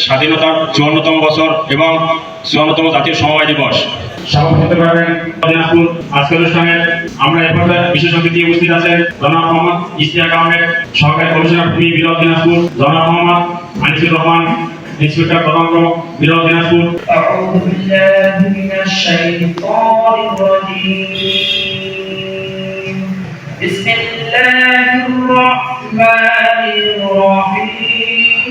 স্বাধীনতার চুয়ান্নতম বছর এবং চুয়ান্নতম জাতীয় সমবায় দিবস সভাপতি হতে পারবেন দিনাজপুর আজকের অনুষ্ঠানে আমরা এ পর্যায়ে বিশেষ অতিথি উপস্থিত আছেন জনাব মোহাম্মদ ইশতিয়াক আহমেদ সহকারী কমিশনার ভূমি বিরোধ দিনাজপুর জনাব মোহাম্মদ আনিসুর রহমান ইন্সপেক্টর তদন্ত বিরোধ দিনাজপুর أعوذ بالله من الشيطان الرجيم بسم الله الرحمن الرحيم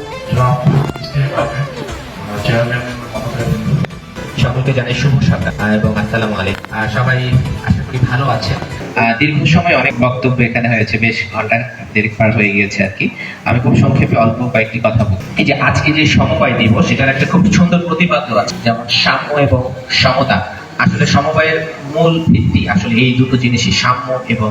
সকলকে জানাই শুভ সকাল। এবং আসসালামু আলাইকুম। সবাই আশা করি ভালো আছেন। দীর্ঘ সময় অনেক বক্তব্য এখানে হয়েছে, বেশ ঘণ্টা পার হয়ে গিয়েছে আর কি। আমি খুব সংক্ষেপে অল্প কয়েকটি কথা এই যে আজকে যে সমবায় দিবস এটার একটা খুব সুন্দর প্রতিপাদ্য আছে, যেমন সাম্য এবং সমতা। আসলে সমবায়ের মূল ভিত্তি আসলে এই দুটো জিনিসই, সাম্য এবং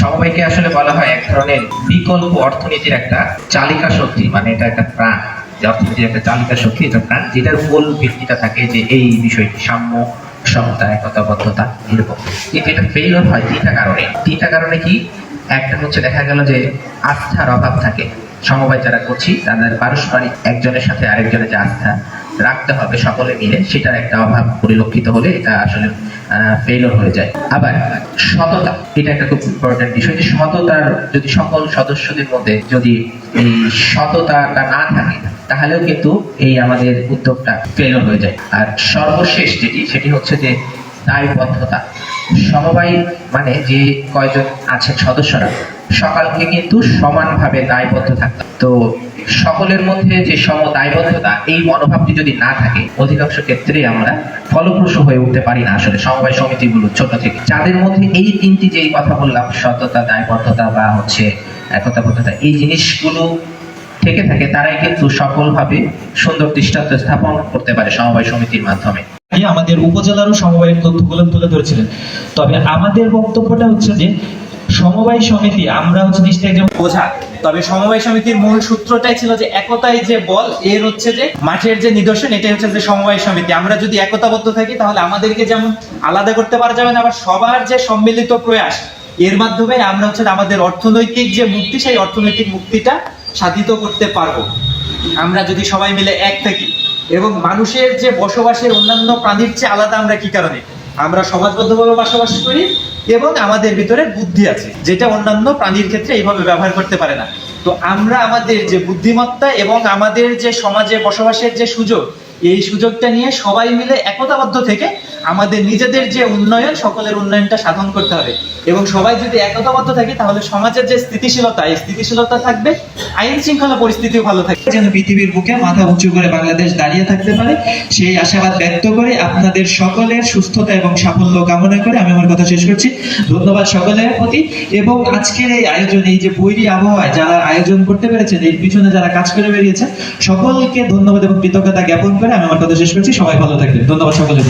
সমবায়কে আসলে বলা হয় এক ধরনের বিকল্প অর্থনীতির একটা চালিকা শক্তি মানে এটা একটা প্রাণ। যে একটা চালিকা শক্তি এটা যেটার মূল ভিত্তিটা থাকে যে এই বিষয়টি, সাম্য সমতা একতাবদ্ধতা এরকম কিন্তু এটা ফেইলর হয়, তিনটা কারণে। তিনটা কারণে কি? একটা হচ্ছে দেখা গেল যে আস্থার অভাব থাকে। সমবায় যারা করছি, তাদের পারস্পরিক একজনের সাথে আরেকজনের যে আস্থা রাখতে হবে সকলে মিলে, সেটার একটা অভাব পরিলক্ষিত হলে এটা আসলে ফেইলর হয়ে যায়। আবার সততা, এটা একটা খুব ইম্পর্টেন্ট বিষয় যে সততার, যদি সকল সদস্যদের মধ্যে যদি এই সততাটা না থাকে, তাহলেও কিন্তু এই আমাদের উদ্যোগটা ফেলর হয়ে যায়। আর সর্বশেষ যেটি, সেটি হচ্ছে যে দায়বদ্ধতা। সমবায় মানে যে কয়জন আছেন সদস্যরা, সকালকে কিন্তু সমানভাবে দায়বদ্ধ থাকতো তো সকলের মধ্যে যে সম দায়বদ্ধতা এই মনোভাবটি যদি না থাকে, অধিকাংশ ক্ষেত্রে আমরা ফলপ্রসূ হয়ে উঠতে পারি না আসলে সমবায় সমিতিগুলো ছোট থেকে। যাদের মধ্যে এই তিনটি যেই কথা বললাম, সততা, দায়বদ্ধতা বা হচ্ছে একতাবদ্ধতা, এই জিনিসগুলো থেকে থাকে, তারাই কিন্তু সফলভাবে সুন্দর দৃষ্টান্ত স্থাপন করতে পারে সমবায় সমিতির মাধ্যমে। আমাদের উপজেলারও সমবায়ের তথ্যগুলো তুলে ধরেছিলেন। তবে আমাদের বক্তব্যটা হচ্ছে যে, সমবায় সমিতি, আমরা হচ্ছে জিনিসটা একদম বোঝা। তবে সমবায় সমিতির মূল সূত্রটাই ছিল যে একতাই যে বল, এর হচ্ছে যে মাঠের যে নিদর্শন, এটাই হচ্ছে যে সমবায় সমিতি। আমরা যদি একতাবদ্ধ থাকি, তাহলে আমাদেরকে যেমন আলাদা করতে পারা যাবে না, আবার সবার যে সম্মিলিত প্রয়াস, এর মাধ্যমে আমরা হচ্ছে আমাদের অর্থনৈতিক যে মুক্তি, সেই অর্থনৈতিক মুক্তিটা সাধিত করতে পারব। আমরা যদি সবাই মিলে এক থাকি এবং মানুষের যে বসবাসের অন্যান্য প্রাণীর চেয়ে আলাদা আমরা কি কারণে? আমরা সমাজবদ্ধভাবে বসবাস করি এবং আমাদের ভিতরে বুদ্ধি আছে, যেটা অন্যান্য প্রাণীর ক্ষেত্রে এইভাবে ব্যবহার করতে পারে না। তো আমরা আমাদের যে বুদ্ধিমত্তা এবং আমাদের যে সমাজে বসবাসের যে সুযোগ এই সুযোগটা নিয়ে সবাই মিলে একতাবদ্ধ থেকে আমাদের নিজেদের যে উন্নয়ন, সকলের উন্নয়নটা সাধন করতে হবে। এবং সবাই যদি একতাবদ্ধ থাকে, তাহলে সমাজের যে স্থিতিশীলতা, এই স্থিতিশীলতা থাকবে, আইন শৃঙ্খলা পরিস্থিতিও ভালো থাকবে। যেন পৃথিবীর বুকে মাথা উঁচু করে বাংলাদেশ দাঁড়িয়ে থাকতে পারে, সেই আশাবাদ ব্যক্ত করে আপনাদের সকলের সুস্থতা এবং সাফল্য কামনা করে আমি আমার কথা শেষ করছি। ধন্যবাদ সকলের প্রতি। এবং আজকের এই আয়োজন, এই যে বৈরী আবহাওয়ায় যারা আয়োজন করতে পেরেছেন, এর পিছনে যারা কাজ করে বেরিয়েছে সকলকে ধন্যবাদ এবং কৃতজ্ঞতা জ্ঞাপন করে আমি আমার কথা শেষ করছি সবাই ভালো থাকবেন। ধন্যবাদ সকলের।